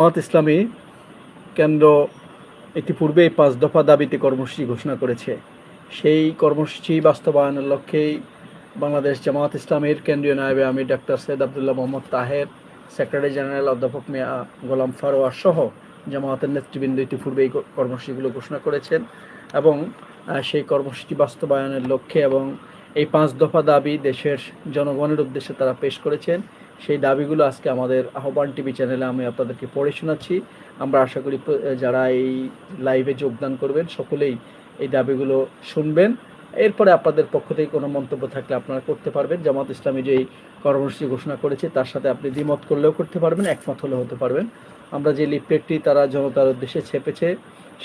জামাত ইসলামী কেন্দ্র ইতিপূর্বে পাঁচ দফা দাবিতে কর্মসূচি ঘোষণা করেছে। সেই কর্মসূচি বাস্তবায়নের লক্ষ্যেই বাংলাদেশ জামাত ইসলামের কেন্দ্রীয় নায়বে আমি ডাক্তার সৈয়দ আবদুল্লাহ মোহাম্মদ তাহের, সেক্রেটারি জেনারেল অধ্যাপক মিয়া গোলাম ফারোয়ার সহ জামায়াতের নেতৃবৃন্দ এই কর্মসূচিগুলো ঘোষণা করেছেন এবং সেই কর্মসূচি বাস্তবায়নের লক্ষ্যে এবং এই পাঁচ দফা দাবি দেশের জনগণের উদ্দেশ্যে তারা পেশ করেছেন। সেই দাবিগুলো আজকে আমাদের আহ্বান টিভি চ্যানেলে আমি আপনাদেরকে পড়ে শোনাচ্ছি। আমরা আশা করি যারা এই লাইভে যোগদান করবেন, সকলেই এই দাবিগুলো শুনবেন। এরপরে আপনাদের পক্ষ থেকে কোনো মন্তব্য থাকলে আপনারা করতে পারবেন। জামাত ইসলামী যে কর্মসূচি ঘোষণা করেছে, তার সাথে আপনি দ্বিমত করলেও করতে পারবেন, একমত হলেও হতে পারবেন। আমরা যে লিফলেটটি তারা জনতার উদ্দেশ্যে ছেপেছে,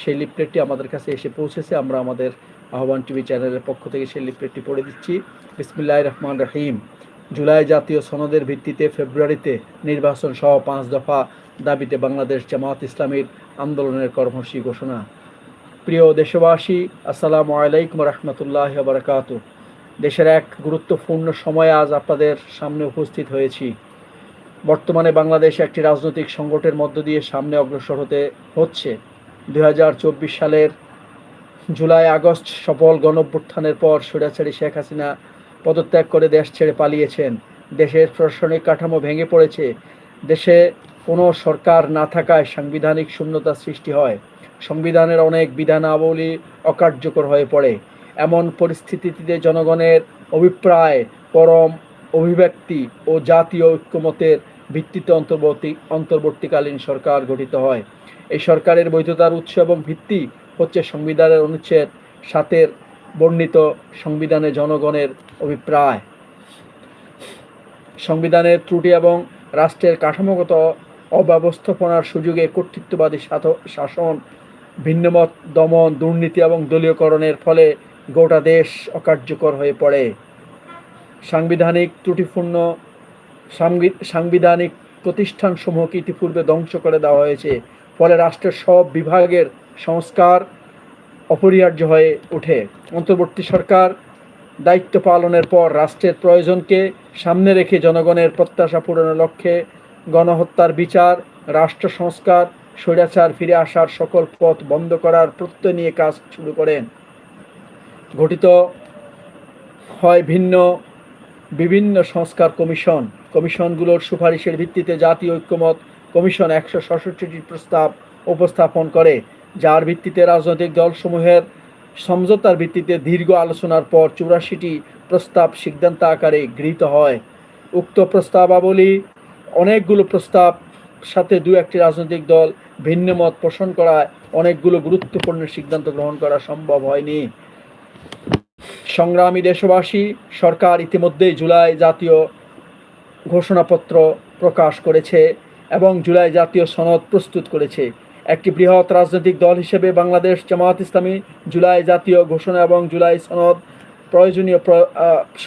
সেই লিফলেটটি আমাদের কাছে এসে পৌঁছেছে। আমরা আমাদের আহ্বান টিভি চ্যানেলের পক্ষ থেকে সেই লিফলেটটি পড়ে দিচ্ছি। বিসমিল্লাহ রহমান রহিম। জুলাই জাতীয় সনদের ভিত্তিতে ফেব্রুয়ারিতে নির্বাচন সহ পাঁচ দফা দাবিতে বাংলাদেশ জামাত ইসলামীর আন্দোলনের কর্মসূচি ঘোষণা। প্রিয় দেশবাসী, আসসালামু আলাইকুম রহমতুল্লাহ বারকাত দেশের এক গুরুত্বপূর্ণ সময়ে আজ আপনাদের সামনে উপস্থিত হয়েছি। বর্তমানে বাংলাদেশ একটি রাজনৈতিক সংকটের মধ্য দিয়ে সামনে অগ্রসর হতে হচ্ছে। দুই হাজার চব্বিশ সালের জুলাই আগস্ট সফল গণঅভ্যুত্থানের পর স্বৈরাচারী শেখ হাসিনা পদত্যাগ করে দেশ ছেড়ে পালিয়েছেন। দেশের প্রশাসনিক কাঠামো ভেঙে পড়েছে। দেশে কোনো সরকার না থাকায় সাংবিধানিক শূন্যতা সৃষ্টি হয়। সংবিধানের অনেক বিধানাবলী অকার্যকর হয়ে পড়ে। এমন পরিস্থিতিতে জনগণের অভিপ্রায়, পরম অভিব্যক্তি ও জাতীয় ঐক্যমতের ভিত্তিতে অন্তর্বর্তী, অন্তর্বর্তীকালীন সরকার গঠিত হয়। এই সরকারের বৈধতার উৎস এবং ভিত্তি হচ্ছে সংবিধানের অনুচ্ছেদ সাতের বর্ণিত সংবিধানে জনগণের অভিপ্রায়। সংবিধানের ত্রুটি এবং রাষ্ট্রের কাঠামোগত অব্যবস্থাপনার সুযোগে কর্তৃত্ববাদী শাসন, ভিন্নমত, দমন, দুর্নীতি এবং দলীয়করণের ফলে গোটা দেশ অকার্যকর হয়ে পড়ে। সাংবিধানিক ত্রুটিপূর্ণ সাংবিধানিক প্রতিষ্ঠানসমূহকে ইতিপূর্বে ধ্বংস করে দেওয়া হয়েছে। ফলে রাষ্ট্রের সব বিভাগের সংস্কার অপরিহার্য হয়ে ওঠে। অন্তর্বর্তী সরকার দায়িত্ব পালনের পর রাষ্ট্রের প্রয়োজনকে সামনে রেখে জনগণের প্রত্যাশা পূরণের লক্ষ্যে গণহত্যার বিচার, রাষ্ট্র সংস্কার, স্বৈরাচার ফিরে আসার সকল পথ বন্ধ করার প্রত্যয় নিয়ে কাজ শুরু করেন। গঠিত হয় ভিন্ন, বিভিন্ন সংস্কার কমিশন। কমিশনগুলোর সুপারিশের ভিত্তিতে জাতীয় ঐক্যমত কমিশন একশো ষষ্ঠটি প্রস্তাব উপস্থাপন করে। যার ভিত্তিতে রাজনৈতিক দলসমূহের সমঝোতার ভিত্তিতে দীর্ঘ আলোচনার পর চুরাশিটি প্রস্তাব সিদ্ধান্ত আকারে গৃহীত হয়। উক্ত প্রস্তাবাবলী অনেকগুলো প্রস্তাব, সাথে দু একটি রাজনৈতিক দল ভিন্ন মত পোষণ করায় অনেকগুলো গুরুত্বপূর্ণ সিদ্ধান্ত গ্রহণ করা সম্ভব হয়নি। সংগ্রামী দেশবাসী সরকার ইতিমধ্যেই জুলাই জাতীয় ঘোষণাপত্র প্রকাশ করেছে এবং জুলাই জাতীয় সনদ প্রস্তুত করেছে। একটি বৃহৎ রাজনৈতিক দল হিসেবে বাংলাদেশ জামায়াত ইসলামী জুলাই জাতীয় ঘোষণা এবং জুলাই সনদ, প্রয়োজনীয়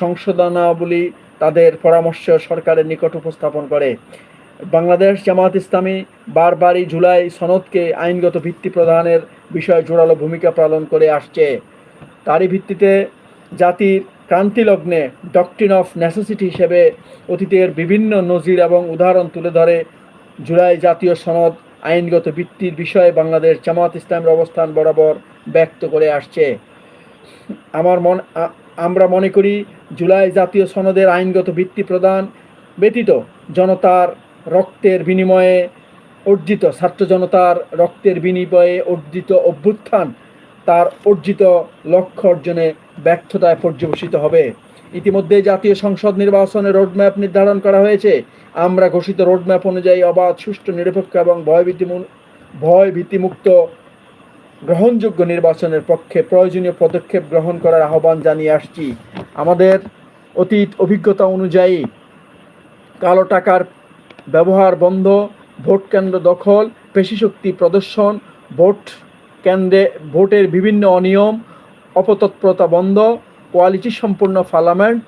সংশোধনাবলী তাদের পরামর্শ সরকারের নিকট উপস্থাপন করে। বাংলাদেশ জামায়াত ইসলামী বারবারই জুলাই সনদকে আইনগত ভিত্তি প্রদানের বিষয়ে জোরালো ভূমিকা পালন করে আসছে। তারই ভিত্তিতে জাতির ক্রান্তিলগ্নে ডকট্রিন অফ নেসেসিটি হিসেবে অতীতের বিভিন্ন নজির এবং উদাহরণ তুলে ধরে জুলাই জাতীয় সনদ আইনগত ভিত্তির বিষয়ে বাংলাদেশ জামাত ইসলামের অবস্থান বরাবর ব্যক্ত করে আসছে। আমার মন আমরা মনে করি জুলাই জাতীয় সনদের আইনগত ভিত্তি প্রদান ব্যতীত জনতার রক্তের বিনিময়ে অর্জিত, ছাত্র জনতার রক্তের বিনিময়ে অর্জিত অভ্যুত্থান তার অর্জিত লক্ষ্য অর্জনে ব্যর্থতায় পর্যবেসিত হবে। ইতিমধ্যে জাতীয় সংসদ নির্বাচনের রোডম্যাপ নির্ধারণ করা হয়েছে। আমরা ঘোষিত রোডম্যাপ অনুযায়ী অবাধ, সুষ্ঠু, নিরপেক্ষ এবং ভয়ভীতি ভয় ভীতিমুক্ত গ্রহণযোগ্য নির্বাচনের পক্ষে প্রয়োজনীয় পদক্ষেপ গ্রহণ করার আহ্বান জানিয়ে আসছি। আমাদের অতীত অভিজ্ঞতা অনুযায়ী কালো টাকার ব্যবহার বন্ধ, ভোট কেন্দ্র দখল, পেশিশক্তি প্রদর্শন, ভোট কেন্দ্রে ভোটের বিভিন্ন অনিয়ম, অপতৎপরতা বন্ধ, কোয়ালিটি সম্পূর্ণ পার্লামেন্ট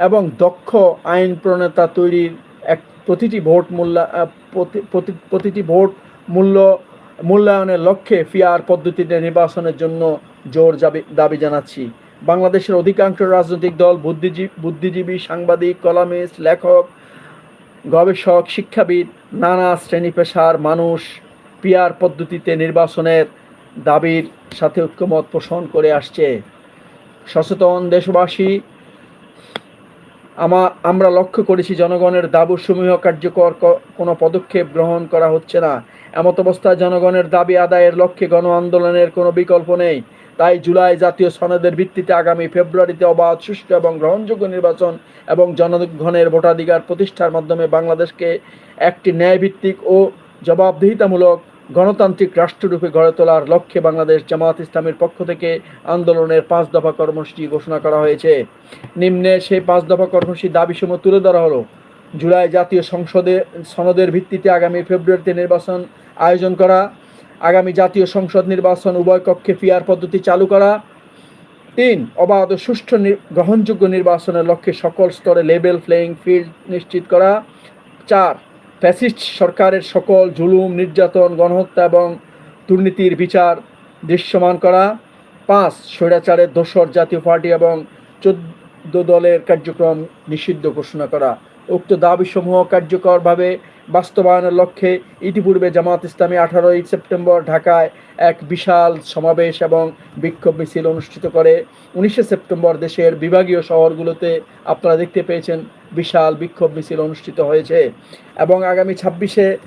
এবং দক্ষ আইন প্রণেতা তৈরির এক প্রতিটি ভোট মূল্য প্রতি- প্রতি- প্রতিটি ভোট মূল্য, মূল্যায়নের লক্ষ্যে ফিয়ার পদ্ধতিতে নির্বাচনের জন্য জোর দাবি জানাচ্ছি। বাংলাদেশের অধিকাংশ রাজনৈতিক দল বুদ্ধিজীবী বুদ্ধিজীবী, সাংবাদিক, কলামিস্ট, লেখক, গবেষক, শিক্ষাবিদ, নানা শ্রেণি পেশার মানুষ পিয়ার পদ্ধতিতে নির্বাচনের দাবির সাথে ঐক্যমত পোষণ করে আসছে। সচেতন দেশবাসী আমা, আমরা লক্ষ্য করেছি জনগণের দাবুসমূহ কার্যকর কোনো পদক্ষেপ গ্রহণ করা হচ্ছে না। এমত অবস্থায় জনগণের দাবি আদায়ের লক্ষ্যে গণ আন্দোলনের কোনো বিকল্প নেই। তাই জুলাই জাতীয় সনদের ভিত্তিতে আগামী ফেব্রুয়ারিতে অবাধ, সুষ্ঠু এবং গ্রহণযোগ্য নির্বাচন এবং জনগণের ভোটাধিকার প্রতিষ্ঠার মাধ্যমে বাংলাদেশকে একটি ন্যায়ভিত্তিক ও জবাবদিহিতামূলক গণতান্ত্রিক রাষ্ট্ররূপে গড়ে তোলার লক্ষ্যে বাংলাদেশ জামাত ইসলামের পক্ষ থেকে আন্দোলনের পাঁচ দফা কর্মসূচি ঘোষণা করা হয়েছে। নিম্নে সেই পাঁচ দফা কর্মসূচির দাবিসমূহ তুলে ধরা হলো। জুলাই জাতীয় সংসদে, সনদের ভিত্তিতে আগামী ফেব্রুয়ারিতে নির্বাচন আয়োজন করা, আগামী জাতীয় সংসদ নির্বাচন উভয় কক্ষে পিয়ার পদ্ধতি চালু করা, তিন, অবাধ ও সুষ্ঠু গ্রহণযোগ্য নির্বাচনের লক্ষ্যে সকল স্তরে লেভেল প্লেয়িং ফিল্ড নিশ্চিত করা, চার ফ্যাসিস্ট সরকারের সকল জুলুম, নির্যাতন, গণহত্যা এবং দুর্নীতির বিচার দৃশ্যমান করা। পাঁচ, স্বৈরাচারের দোসর জাতীয় পার্টি এবং চোদ্দ দলের কার্যক্রম নিষিদ্ধ ঘোষণা করা। উক্ত দাবিসমূহ কার্যকরভাবে বাস্তবায়নের লক্ষ্যে ইতিপূর্বে জামাত ইসলামী আঠারোই সেপ্টেম্বর ঢাকায় এক বিশাল সমাবেশ এবং বিক্ষোভ মিছিল অনুষ্ঠিত করে। উনিশে সেপ্টেম্বর দেশের বিভাগীয় শহরগুলোতে আপনারা দেখতে পেয়েছেন বিশাল বিক্ষোভ মিছিল অনুষ্ঠিত হয়েছে এবং আগামী ছাব্বিশে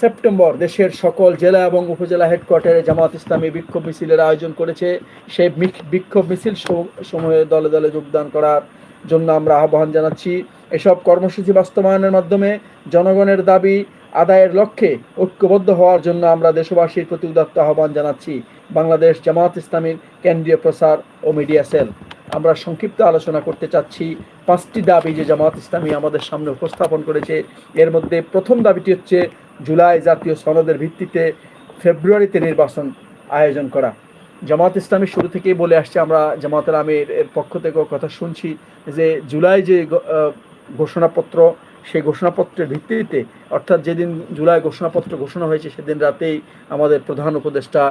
সেপ্টেম্বর দেশের সকল জেলা এবং উপজেলা হেডকোয়ার্টারে জামাত ইসলামী বিক্ষোভ মিছিলের আয়োজন করেছে। সেই বিক্ষোভ মিছিল সম- সমূহে দলে দলে যোগদান করার জন্য আমরা আহ্বান জানাচ্ছি। এসব কর্মসূচি বাস্তবায়নের মাধ্যমে জনগণের দাবি আদায়ের লক্ষ্যে ঐক্যবদ্ধ হওয়ার জন্য আমরা দেশবাসীর প্রতি উদাত্ত আহ্বান জানাচ্ছি বাংলাদেশ জামাত ইসলামীর কেন্দ্রীয় প্রসার ও মিডিয়া সেল। আমরা সংক্ষিপ্ত আলোচনা করতে চাচ্ছি। পাঁচটি দাবি যে জামাত ইসলামী আমাদের সামনে উপস্থাপন করেছে। এর মধ্যে প্রথম দাবিটি হচ্ছে জুলাই জাতীয় সনদের ভিত্তিতে ফেব্রুয়ারিতে নির্বাচন আয়োজন করা। জামাত ইসলামী শুরু থেকেই বলে আসছে, আমরা জামাতের আমির এর পক্ষ থেকেও কথা শুনছি যে জুলাই যে ঘোষণাপত্র, সেই ঘোষণাপত্রের ভিত্তিতে, অর্থাৎ যেদিন জুলাই ঘোষণাপত্র ঘোষণা হয়েছে, সেদিন রাতেই আমাদের প্রধান উপদেষ্টা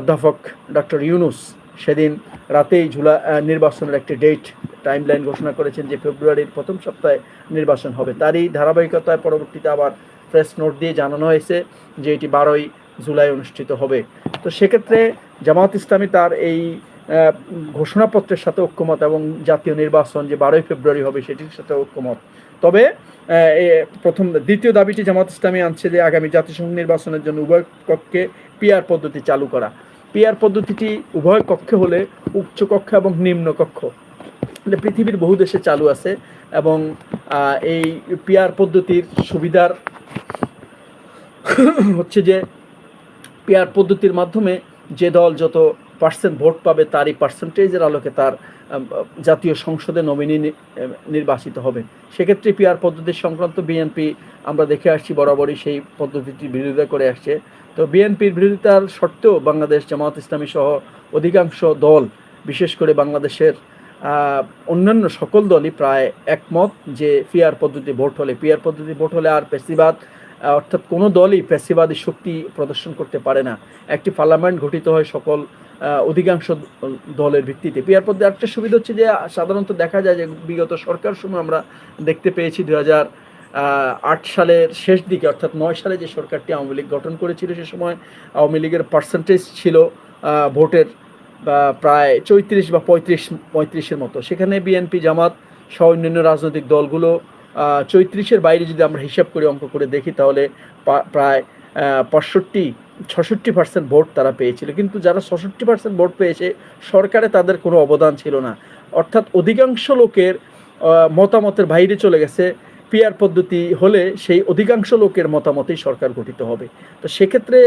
অধ্যাপক ডক্টর ইউনুস সেদিন রাতেই জুলাই নির্বাচনের একটি ডেট টাইমলাইন ঘোষণা করেছেন যে ফেব্রুয়ারির প্রথম সপ্তাহে নির্বাচন হবে। তারই ধারাবাহিকতায় পরবর্তীতে আবার প্রেস নোট দিয়ে জানানো হয়েছে যে এটি বারোই জুলাই অনুষ্ঠিত হবে। তো সেক্ষেত্রে জামাত ইসলামী তার এই ঘোষণাপত্রের সাথে ঐক্যমত এবং জাতীয় নির্বাচন যে বারোই ফেব্রুয়ারি হবে সেটির সাথে ঐক্যমত। তবে প্রথম, দ্বিতীয় দাবিটি জামাত ইসলামী আনছে যে আগামী জাতিসংঘ নির্বাচনের জন্য উভয় কক্ষে পিআর পদ্ধতি চালু করা। পিআর পদ্ধতিটি উভয় কক্ষে হলে উচ্চ কক্ষ এবং নিম্ন কক্ষ। পৃথিবীর বহু দেশে চালু আছে এবং এই পিআর পদ্ধতির সুবিধার হচ্ছে যে, পিআর পদ্ধতির মাধ্যমে যে দল যত পার্সেন্ট ভোট পাবে তারই পার্সেন্টেজের আলোকে তার জাতীয় সংসদে নমিনি নির্বাচিত হবে। সেক্ষেত্রে পিআর পদ্ধতি সংক্রান্ত বিএনপি আমরা দেখে আসছি বরাবরই সেই পদ্ধতিটি বিরোধিতা করে আসছে। তো বিএনপির বিরোধিতার সত্ত্বেও বাংলাদেশ জামাত ইসলামী সহ অধিকাংশ দল, বিশেষ করে বাংলাদেশের অন্যান্য সকল দলই প্রায় একমত যে পিআর পদ্ধতি ভোট হলে পিআর পদ্ধতি ভোট হলে আর পেশিবাদ অর্থাৎ কোনো দলই পেশিবাদী শক্তি প্রদর্শন করতে পারে না। একটি পার্লামেন্ট গঠিত হয় সকল অধিকাংশ দলের ভিত্তিতে। পিআর পদ্ধতি একটা সুবিধা হচ্ছে যে, সাধারণত দেখা যায় যে, বিগত সরকার সময় আমরা দেখতে পেয়েছি দু হাজার আট সালের শেষ দিকে, অর্থাৎ নয় সালে যে সরকারটি আওয়ামী লীগ গঠন করেছিল, সে সময় আওয়ামী লীগের পার্সেন্টেজ ছিল ভোটের প্রায় চৌত্রিশ বা পঁয়ত্রিশ, পঁয়ত্রিশের মতো। সেখানে বিএনপি, জামাত সহ অন্যান্য রাজনৈতিক দলগুলো চৌত্রিশের বাইরে যদি আমরা হিসাব করে, অঙ্ক করে দেখি, তাহলে প্রায় পঁয়ষট্টি ছষট্টি পার্সেন্ট ভোট তারা পেয়েছিল। কিন্তু যারা ছষট্টি পার্সেন্ট ভোট পেয়েছে, সরকারে তাদের কোনো অবদান ছিল না। অর্থাৎ অধিকাংশ লোকের মতামতের বাইরে চলে গেছে। পিয়ার পদ্ধতি হলে সেই অধিকাংশ লোকের মতামতেই সরকার গঠিত হবে। তো সেক্ষেত্রে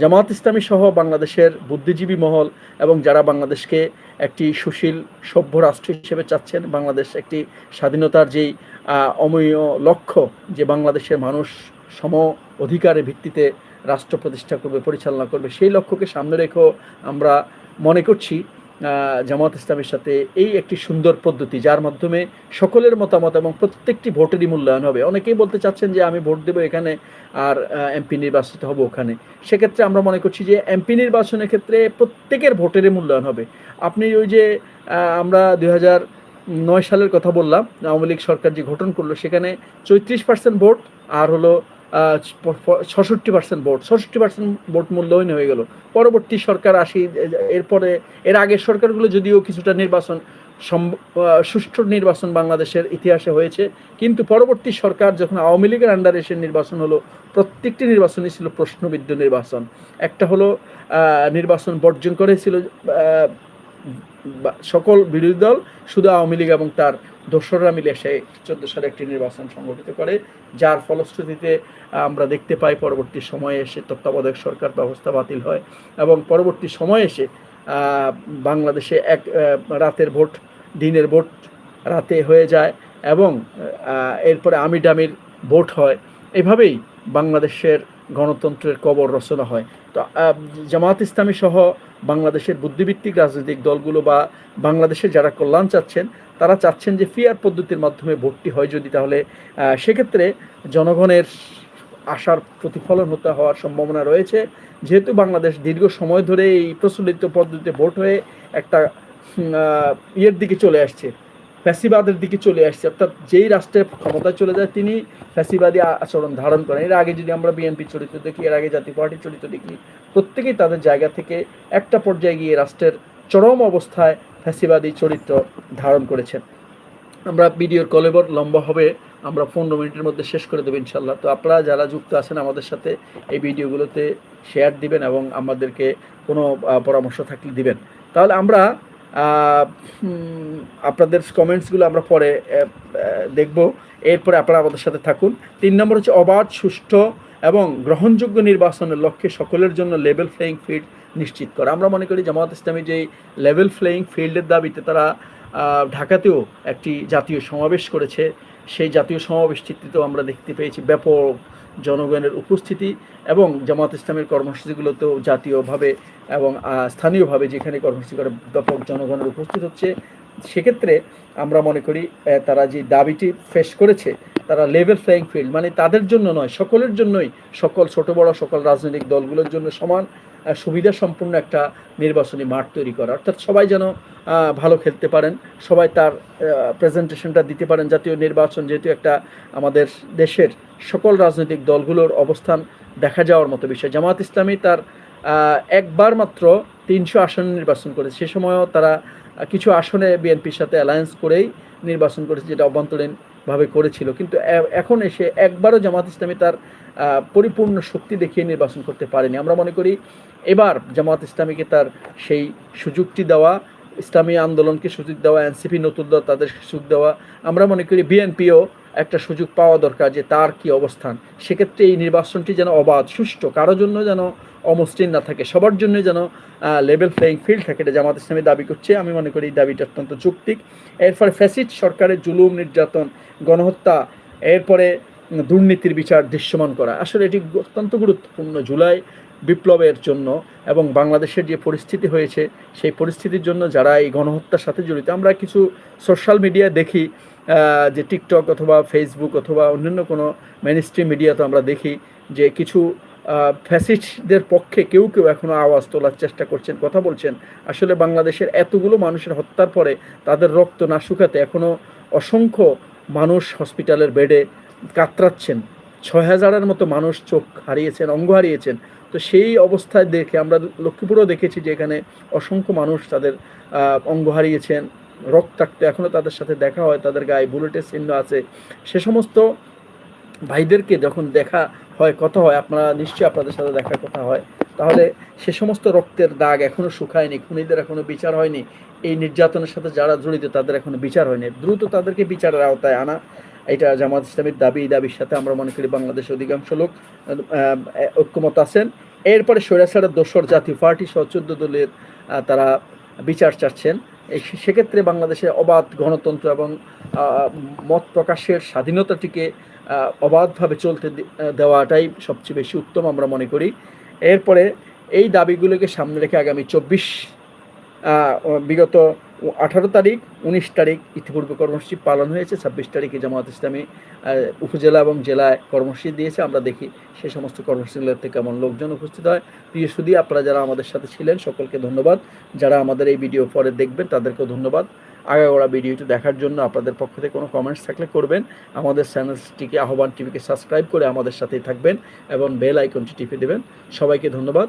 জামাত ইসলামী সহ বাংলাদেশের বুদ্ধিজীবী মহল এবং যারা বাংলাদেশকে একটি সুশীল, সভ্য রাষ্ট্র হিসেবে চাচ্ছেন, বাংলাদেশ একটি স্বাধীনতার যেই অমীয় লক্ষ্য, যে বাংলাদেশের মানুষ সম অধিকারের ভিত্তিতে রাষ্ট্র প্রতিষ্ঠা করবে, পরিচালনা করবে, সেই লক্ষ্যকে সামনে রেখেও আমরা মনে করছি জামাত ইসলামের সাথে এই একটি সুন্দর পদ্ধতি, যার মাধ্যমে সকলের মতামত এবং প্রত্যেকটি ভোটেরই মূল্যায়ন হবে। অনেকেই বলতে চাচ্ছেন যে আমি ভোট দেবো এখানে আর এমপি নির্বাচিত হব ওখানে। সেক্ষেত্রে আমরা মনে করছি যে এমপি নির্বাচনের ক্ষেত্রে প্রত্যেকের ভোটেরই মূল্যায়ন হবে। আপনি ওই যে আমরা দুই নয় সালের কথা বললাম, আওয়ামী লীগ সরকার যে গঠন করল, সেখানে চৌত্রিশ পার্সেন্ট ভোট, আর হলো ছষট্টি পার্সেন্ট ভোট। ছষট্টি পার্সেন্ট ভোট মূল্যহীন হয়ে গেল। পরবর্তী সরকার আসি এরপরে, এর আগের সরকারগুলো যদিও কিছুটা নির্বাচন সুষ্ঠু নির্বাচন বাংলাদেশের ইতিহাসে হয়েছে, কিন্তু পরবর্তী সরকার যখন আওয়ামী লীগের আন্ডারে এসে নির্বাচন হলো, প্রত্যেকটি নির্বাচনই ছিল প্রশ্নবিদ্ধ নির্বাচন। একটা হলো নির্বাচন বর্জন করেছিল সকল বিরোধী দল, শুধু আওয়ামী লীগ এবং তার দোসররা মিলে সেই চোদ্দ সালে একটি নির্বাচন সংগঠিত করে, যার ফলশ্রুতিতে আমরা দেখতে পাই পরবর্তী সময়ে এসে তত্ত্বাবধায়ক সরকার ব্যবস্থা বাতিল হয় এবং পরবর্তী সময়ে এসে বাংলাদেশে এক রাতের ভোট, দিনের ভোট রাতে হয়ে যায় এবং এরপরে আমির ডামির ভোট হয়। এভাবেই বাংলাদেশের গণতন্ত্রের কবর রচনা হয়। তো জামাত ইসলামী সহ বাংলাদেশের বুদ্ধিভিত্তিক রাজনৈতিক দলগুলো বা বাংলাদেশের যারা কল্যাণ চাচ্ছেন, তারা চাচ্ছেন যে ফিয়ার পদ্ধতির মাধ্যমে ভোটটি হয় যদি তাহলে সেক্ষেত্রে জনগণের আশার প্রতিফলন হতে হওয়ার সম্ভাবনা রয়েছে। যেহেতু বাংলাদেশ দীর্ঘ সময় ধরে এই প্রচলিত পদ্ধতিতে ভোট হয়ে একটা ইয়ের দিকে চলে আসছে। ফ্যাসিবাদের দিকে চলে আসছে। অর্থাৎ যেই রাষ্ট্রের ক্ষমতায় চলে যায়, তিনি ফ্যাসিবাদী আচরণ ধারণ করেন। এর আগে যদি আমরা বিএনপি চরিত্র দেখি, এর আগে জাতীয় পার্টি চরিত্র দেখি, প্রত্যেকেই তাদের জায়গা থেকে একটা পর্যায়ে গিয়ে রাষ্ট্রের চরম অবস্থায় ফ্যাসিবাদী চরিত্র ধারণ করেছেন। আমরা ভিডিওর কলেবর লম্বা হবে, আমরা পনেরো মিনিটের মধ্যে শেষ করে দেবো ইনশাল্লাহ তো আপনারা যারা যুক্ত আছেন, আমাদের সাথে এই ভিডিওগুলোতে শেয়ার দিবেন এবং আমাদেরকে কোনো পরামর্শ থাকলে দিবেন। তাহলে আমরা আপনাদের কমেন্টসগুলো আমরা পরে দেখব। এরপরে আপনারা আমাদের সাথে থাকুন। তিন নম্বর হচ্ছে অবাধ, সুষ্ঠু এবং গ্রহণযোগ্য নির্বাচনের লক্ষ্যে সকলের জন্য লেভেল প্লেয়িং ফিল্ড নিশ্চিত করা। আমরা মনে করি জামাত ইসলামী যেই লেভেল প্লেয়িং ফিল্ডের দাবিতে তারা ঢাকাতেও একটি জাতীয় সমাবেশ করেছে। সেই জাতীয় সমাবেশ চিত্রিত আমরা দেখতে পেয়েছি। ব্যাপক জনগণের উপস্থিতি এবং জামাত ইসলামের কর্মসূচিগুলোতেও জাতীয়ভাবে এবং স্থানীয়ভাবে যেখানে কর্মসূচি করে ব্যাপক জনগণের উপস্থিত হচ্ছে, সেক্ষেত্রে আমরা মনে করি তারা যে দাবিটি ফেস করেছে, তারা লেভেল প্লেয়িং ফিল্ড মানে তাদের জন্য নয়, সকলের জন্যই, সকল ছোট বড় সকল রাজনৈতিক দলগুলোর জন্য সমান সুবিধা সম্পূর্ণ একটা নির্বাচনী মাঠ তৈরি করা। অর্থাৎ সবাই যেন ভালো খেলতে পারেন, সবাই তার প্রেজেন্টেশনটা দিতে পারেন। জাতীয় নির্বাচন যেহেতু একটা আমাদের দেশের সকল রাজনৈতিক দলগুলোর অবস্থান দেখা যাওয়ার মতো বিষয়। জামাত ইসলামী তার একবার মাত্র তিনশো আসন নির্বাচন করেছে। সে সময়ও তারা কিছু আসনে বিএনপির সাথে অ্যালায়েন্স করেই নির্বাচন করেছে, যেটা অভ্যন্তরীণভাবে করেছিল। কিন্তু এখন এসে একবারও জামাত ইসলামী তার পরিপূর্ণ শক্তি দেখিয়ে নির্বাচন করতে পারেনি। আমরা মনে করি এবার জামাত ইসলামীকে তার সেই সুযোগটি দেওয়া, ইসলামী আন্দোলনকে সুযোগ দেওয়া, এনসিপি নতুন দল তাদের সুযোগ দেওয়া, আমরা মনে করি বিএনপিও একটা সুযোগ পাওয়া দরকার যে তার কি অবস্থান। সেক্ষেত্রে এই নির্বাচনটি যেন অবাধ, সুষ্ঠু, কারও জন্য যেন অমসৃণ না থাকে। সবার জন্য যেন লেভেল প্লেয়িং ফিল্ড থাকে, এটা জামাত ইসলামী দাবি করছে। আমি মনে করি এই দাবিটা অত্যন্ত যৌক্তিক। এরপরে ফ্যাসিড সরকারের জুলুম, নির্যাতন, গণহত্যা, এরপরে দুর্নীতির বিচার দৃশ্যমান করা। আসলে এটি অত্যন্ত গুরুত্বপূর্ণ জুলাই বিপ্লবের জন্য এবং বাংলাদেশের যে পরিস্থিতি হয়েছে, সেই পরিস্থিতির জন্য যারা এই গণহত্যার সাথে জড়িত, আমরা কিছু সোশ্যাল মিডিয়া দেখি যে টিকটক অথবা ফেসবুক অথবা অন্যান্য কোনো মেন স্ট্রিম মিডিয়াতে আমরা দেখি যে কিছু ফ্যাসিস্টদের পক্ষে কেউ কেউ এখনও আওয়াজ তোলার চেষ্টা করছেন, কথা বলছেন। আসলে বাংলাদেশের এতগুলো মানুষের হত্যার পরে তাদের রক্ত না শুকাতে এখনও অসংখ্য মানুষ হসপিটালের বেডে কাতরাচ্ছেন। ছয় হাজারের মতো মানুষ চোখ হারিয়েছেন, অঙ্গ হারিয়েছেন। তো সেই অবস্থায় দেখে আমরা লক্ষ্মীপুরেও দেখেছি যে এখানে অসংখ্য মানুষ তাদের অঙ্গ হারিয়েছেন। রক্তাক্ত এখনও তাদের সাথে দেখা হয়, তাদের গায়ে বুলেটের চিহ্ন আছে। সে সমস্ত ভাইদেরকে যখন দেখা হয় কথা হয়, আপনারা নিশ্চয়ই আপনাদের সাথে দেখা কথা হয়। তাহলে সে সমস্ত রক্তের দাগ এখনও শুকায়নি, খুনিদের এখনও বিচার হয়নি, এই নির্যাতনের সাথে যারা জড়িত তাদের এখনও বিচার হয়নি। দ্রুত তাদেরকে বিচারের আওতায় আনা, এটা জামাত ইসলামের দাবি দাবির সাথে আমরা মনে করি বাংলাদেশের অধিকাংশ লোক ঐক্যমত আছেন। এরপরে সৈরাসারের দোসর জাতীয় পার্টি সহ চোদ্দ দলের তারা বিচার চাচ্ছেন। সেক্ষেত্রে বাংলাদেশে অবাধ গণতন্ত্র এবং মত প্রকাশের স্বাধীনতাটিকে অবাধভাবে চলতে দেওয়াটাই সবচেয়ে বেশি উত্তম আমরা মনে করি। এরপরে এই দাবিগুলোকে সামনে রেখে আগামী চব্বিশ বিগত আঠারো তারিখ, উনিশ তারিখ ইতিপূর্বে কর্মসূচি পালন হয়েছে, ছাব্বিশ তারিখে জামাত ইসলামী উপজেলা এবং জেলায় কর্মসূচি দিয়েছে। আমরা দেখি সেই সমস্ত কর্মসূচিগুলোতে কেমন লোকজন উপস্থিত হয়। প্রিয় সুদী আপনারা যারা আমাদের সাথে ছিলেন, সকলকে ধন্যবাদ। যারা আমাদের এই ভিডিও পরে দেখবেন, তাদেরকেও ধন্যবাদ। আগাগোড়া ভিডিওটি দেখার জন্য আপনাদের পক্ষ থেকে কোনো কমেন্টস থাকলে করবেন। আমাদের চ্যানেলটিকে, আহ্বান টিভিকে সাবস্ক্রাইব করে আমাদের সাথেই থাকবেন এবং বেল আইকনটি টিপে দেবেন। সবাইকে ধন্যবাদ।